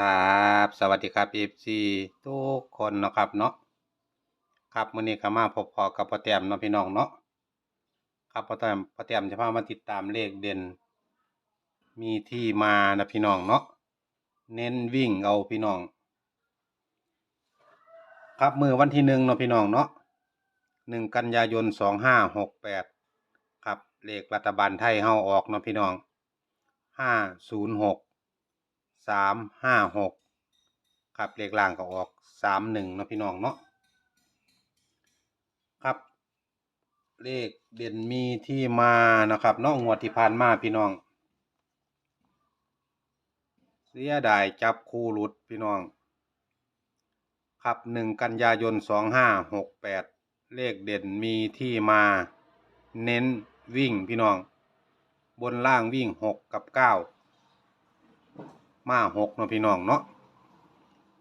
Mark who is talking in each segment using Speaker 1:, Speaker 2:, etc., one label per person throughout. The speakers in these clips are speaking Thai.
Speaker 1: ครับสวัสดีครับ FC ทุกคนนะครับเนาะครับมื้อนี้ก็มาพบพอกับพ่อแต้มเนาะพี่น้องเนาะครับพ่อแต้มพ่อแต้มจะพามาติดตามเลขเด่น มีที่มานะพี่น้องเนาะเน้นวิ่งเอาพี่น้อง ครับมือวันที่หนึ่งเนาะพี่น้องเนาะหนึ่งกันยายนสองห้าหกแปดครับเลขรัฐบาลไทยเฮาออกเนาะพี่น้องห้าศูนย์หก สามห้าหกครับเลขล่างก็ออกสามหนึ่งเนาะพี่น้องเนาะครับ เลขเด่นมีที่มานะครับเนาะงวดที่ผ่านมาพี่น้อง เสียดายจับคู่หลุดพี่น้อง ครับหนึ่งกันยายนสองห้าหกแปดเลขเด่นมีที่มาเน้นวิ่งพี่น้อง บนล่างวิ่งหกกับเก้า มาหกเนาะพี่น้องเนาะ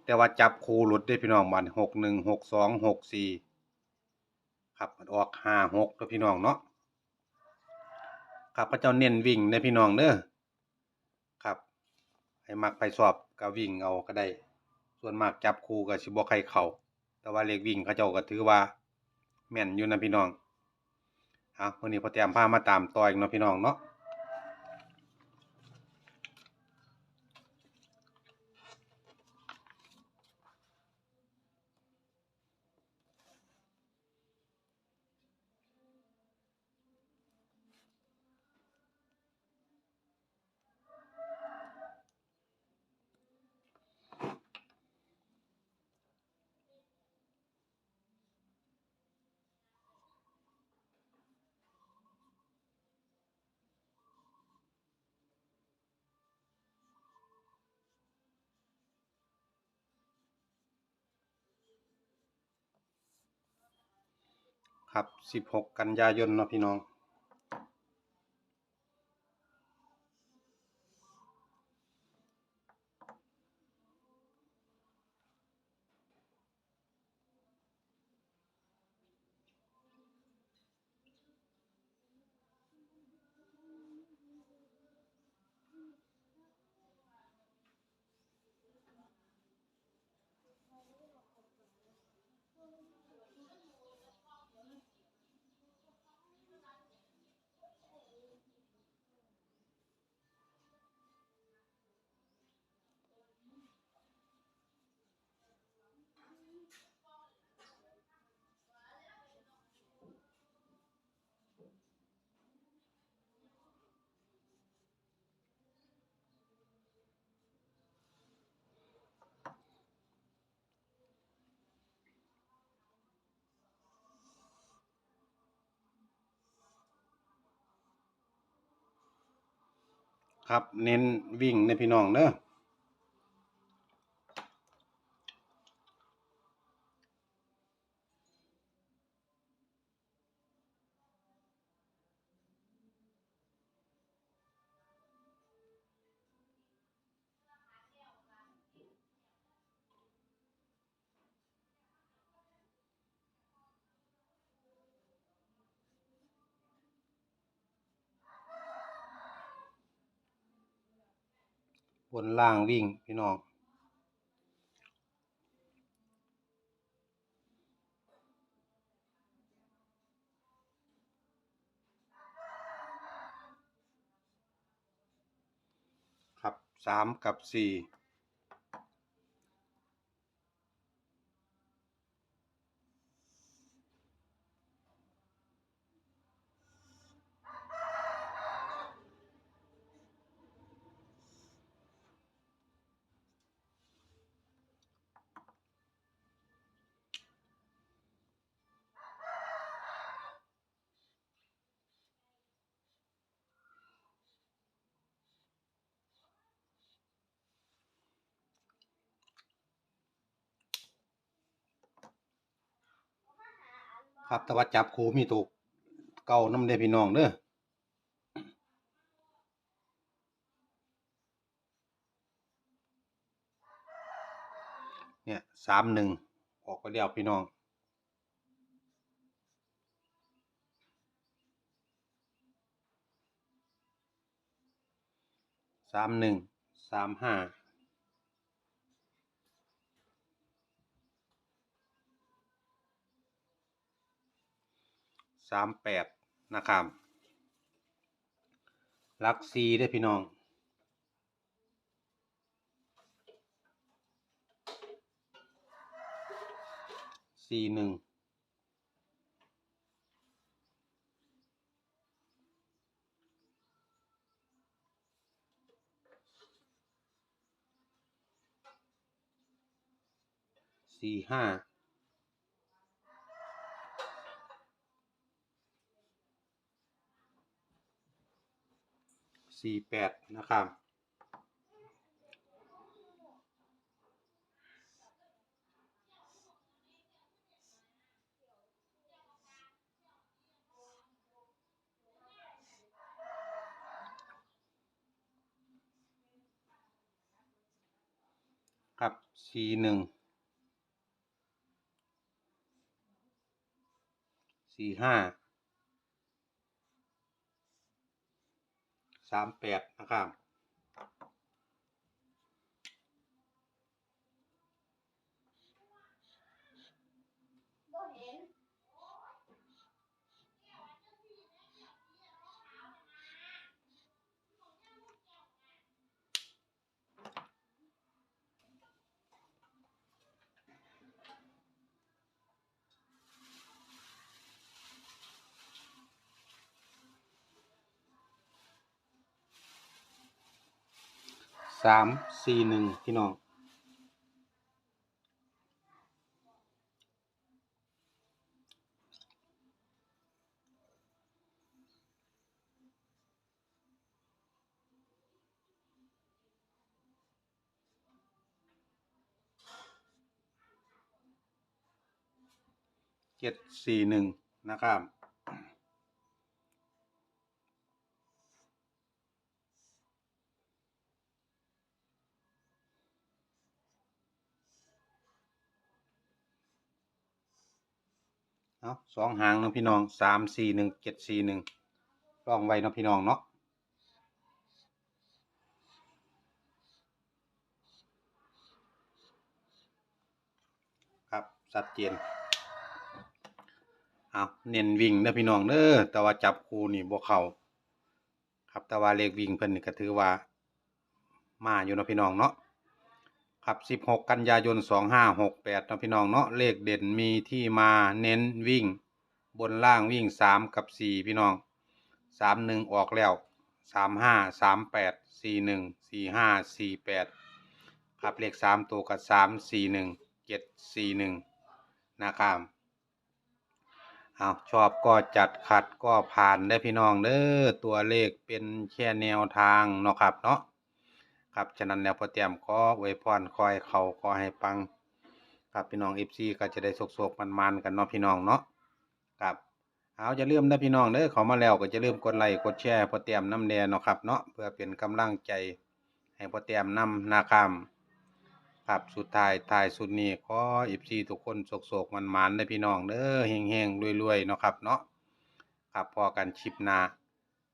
Speaker 1: แต่ว่าจับคูหลุดได้พี่น้องมันหกหนึ่งหกสองหกสี่ครับมันออกห้าหกเนาะพี่น้องเนาะครับพระเจ้าเน้นวิ่งในพี่น้องเด้อครับ ให้มักไปสอบก็วิ่งเอาก็ได้ ส่วนมากจับคูกับชิบอใครเขาแต่ว่าเลขวิ่งเขาเจ้าก็ถือว่า แม่นอยู่นะพี่น้องเอาวันนี้พอเตรียมพามาตามต่ออีกเนาะพี่น้องเนาะ ครับสิบหกกันยายนเนาะพี่น้อง ครับ เน้นวิ่งในพี่น้องเด้อ บนล่างวิ่งพี่น้องครับสามกับสี่ ครับแต่ว่าจับคูมีถูกเก้าน้ำได้พี่น้องเด้อเนี่ยสามหนึ่งออกไปแล้วพี่น้องสามหนึ่งสามห้า สามแปดนะครับลักซีได้พี่น้อง สี่หนึ่ง สี่ห้า สี่แปดนะครับครับ C1 C5 สามแปดนะครับ สามสี่หนึ่งพี่น้องเจ็ดสี่หนึ่งนะครับ เอาสองหางเนาะพี่น้องสามสี่หนึ่งเจ็ดสี่หนึ่งลองไว้เนาะพี่น้องเนาะครับชัดเจนเอาเน้นวิ่งเด้อพี่น้องเด้อแต่ว่าจับคูนี่บ่เขาครับแต่ว่าเลขวิ่งเพิ่นก็ถือว่ามาอยู่เนาะพี่น้องเนาะ ครับ 16 กันยายน 2568เนาะพี่น้องเนาะเลขเด่นมีที่มาเน้นวิ่ง บนล่างวิ่ง 3 กับ 4 พี่น้อง 31 ออกแล้ว 35 38 41 45 48 ครับเลข 3 ตัวกับ 3 41 7 41 นะครับเอาชอบก็จัดขัดก็ผ่านได้พี่น้องเด้อตัวเลขเป็นแค่แนวทางเนาะครับเนาะ ครับฉะนั้นแล้วพอเตรียมขออวยพรคอยเขาขอให้ปังครับพี่น้อง FC ก็จะได้สกๆมันๆกันเนาะพี่น้องเนาะครับเอาจะเริ่าลืมนะพี่น้องเด้อเขามาแล้วก็จะเริ่มกดไลค์กดแชร์พอเตรียมน้ำแดงเนาะครับเนาะเพื่อเป็นกำลังใจให้พอเตรียมนำนาคำครับสุดท้ายท้ายสุดนี้ขอ FC ทุกคนโศกๆมันๆได้พี่น้องเด้อเฮงๆรวยๆเนาะครับเนาะครับพอกันคลิปนา